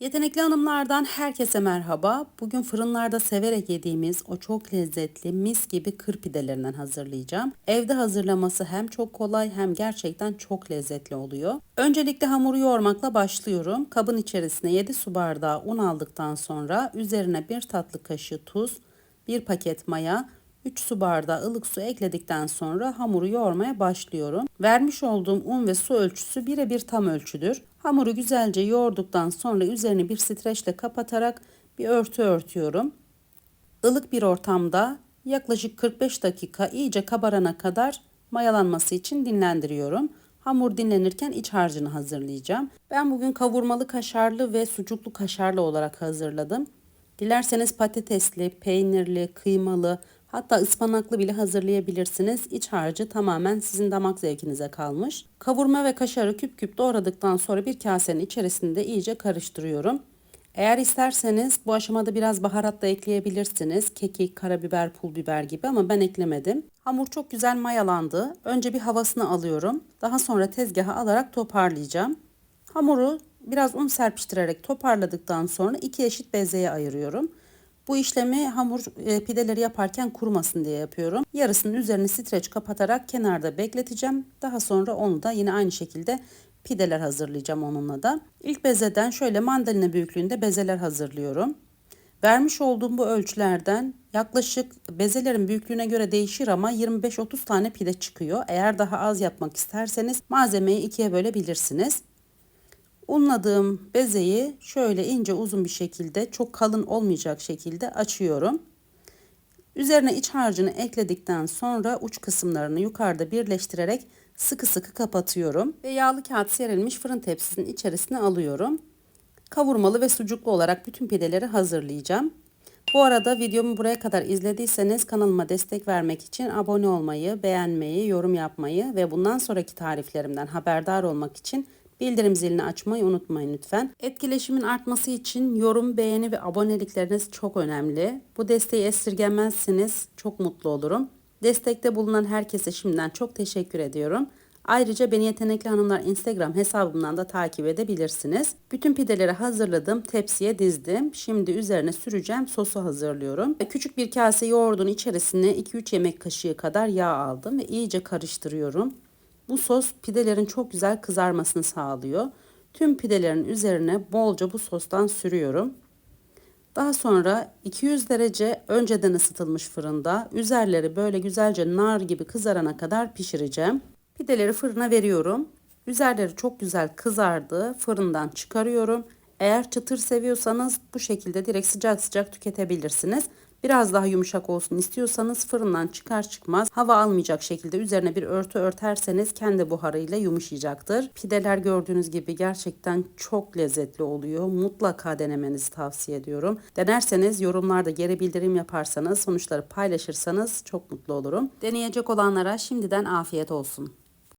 Yetenekli hanımlardan herkese merhaba. Bugün fırınlarda severek yediğimiz o çok lezzetli mis gibi kır pidelerinden hazırlayacağım. Evde hazırlaması hem çok kolay hem gerçekten çok lezzetli oluyor. Öncelikle hamuru yoğurmakla başlıyorum. Kabın içerisine 7 su bardağı un aldıktan sonra üzerine 1 tatlı kaşığı tuz, 1 paket maya, 3 su bardağı ılık su ekledikten sonra hamuru yoğurmaya başlıyorum. Vermiş olduğum un ve su ölçüsü birebir tam ölçüdür. Hamuru güzelce yoğurduktan sonra üzerini bir streçle kapatarak bir örtü örtüyorum. Ilık bir ortamda yaklaşık 45 dakika iyice kabarana kadar mayalanması için dinlendiriyorum. Hamur dinlenirken iç harcını hazırlayacağım. Ben bugün kavurmalı kaşarlı ve sucuklu kaşarlı olarak hazırladım. Dilerseniz patatesli, peynirli, kıymalı, hatta ıspanaklı bile hazırlayabilirsiniz. İç harcı tamamen sizin damak zevkinize kalmış. Kavurma ve kaşarı küp küp doğradıktan sonra bir kasenin içerisinde iyice karıştırıyorum. Eğer isterseniz bu aşamada biraz baharat da ekleyebilirsiniz. Kekik, karabiber, pul biber gibi ama ben eklemedim. Hamur çok güzel mayalandı. Önce bir havasını alıyorum. Daha sonra tezgaha alarak toparlayacağım. Hamuru biraz un serpiştirerek toparladıktan sonra iki eşit bezeye ayırıyorum. Bu işlemi hamur e, pideleri yaparken kurumasın diye yapıyorum. Yarısının üzerini streç kapatarak kenarda bekleteceğim. Daha sonra onu da yine aynı şekilde pideler hazırlayacağım onunla da. İlk bezeden şöyle mandalina büyüklüğünde bezeler hazırlıyorum. Vermiş olduğum bu ölçülerden yaklaşık bezelerin büyüklüğüne göre değişir ama 25-30 tane pide çıkıyor. Eğer daha az yapmak isterseniz malzemeyi ikiye bölebilirsiniz. Unladığım bezeyi şöyle ince uzun bir şekilde çok kalın olmayacak şekilde açıyorum. Üzerine iç harcını ekledikten sonra uç kısımlarını yukarıda birleştirerek sıkı sıkı kapatıyorum ve yağlı kağıt serilmiş fırın tepsisinin içerisine alıyorum. Kavurmalı ve sucuklu olarak bütün pideleri hazırlayacağım. Bu arada videomu buraya kadar izlediyseniz kanalıma destek vermek için abone olmayı, beğenmeyi, yorum yapmayı ve bundan sonraki tariflerimden haberdar olmak için Bildirim zilini açmayı unutmayın lütfen. Etkileşimin artması için yorum, beğeni ve abonelikleriniz çok önemli. Bu desteği esirgemezsiniz. Çok mutlu olurum. Destekte bulunan herkese şimdiden çok teşekkür ediyorum. Ayrıca Beni Yetenekli Hanımlar Instagram hesabımdan da takip edebilirsiniz. Bütün pideleri hazırladım, tepsiye dizdim. Şimdi üzerine süreceğim, sosu hazırlıyorum. Küçük bir kase yoğurdun içerisine 2-3 yemek kaşığı kadar yağ aldım ve iyice karıştırıyorum. Bu sos pidelerin çok güzel kızarmasını sağlıyor. Tüm pidelerin üzerine bolca bu sostan sürüyorum. Daha sonra 200 derece önceden ısıtılmış fırında üzerleri böyle güzelce nar gibi kızarana kadar pişireceğim. Pideleri fırına veriyorum. Üzerleri çok güzel kızardı. Fırından çıkarıyorum. Eğer çıtır seviyorsanız bu şekilde direkt sıcak sıcak tüketebilirsiniz. Biraz daha yumuşak olsun istiyorsanız fırından çıkar çıkmaz hava almayacak şekilde üzerine bir örtü örterseniz kendi buharıyla yumuşayacaktır. Pideler gördüğünüz gibi gerçekten çok lezzetli oluyor. Mutlaka denemenizi tavsiye ediyorum. Denerseniz yorumlarda geri bildirim yaparsanız sonuçları paylaşırsanız çok mutlu olurum. Deneyecek olanlara şimdiden afiyet olsun.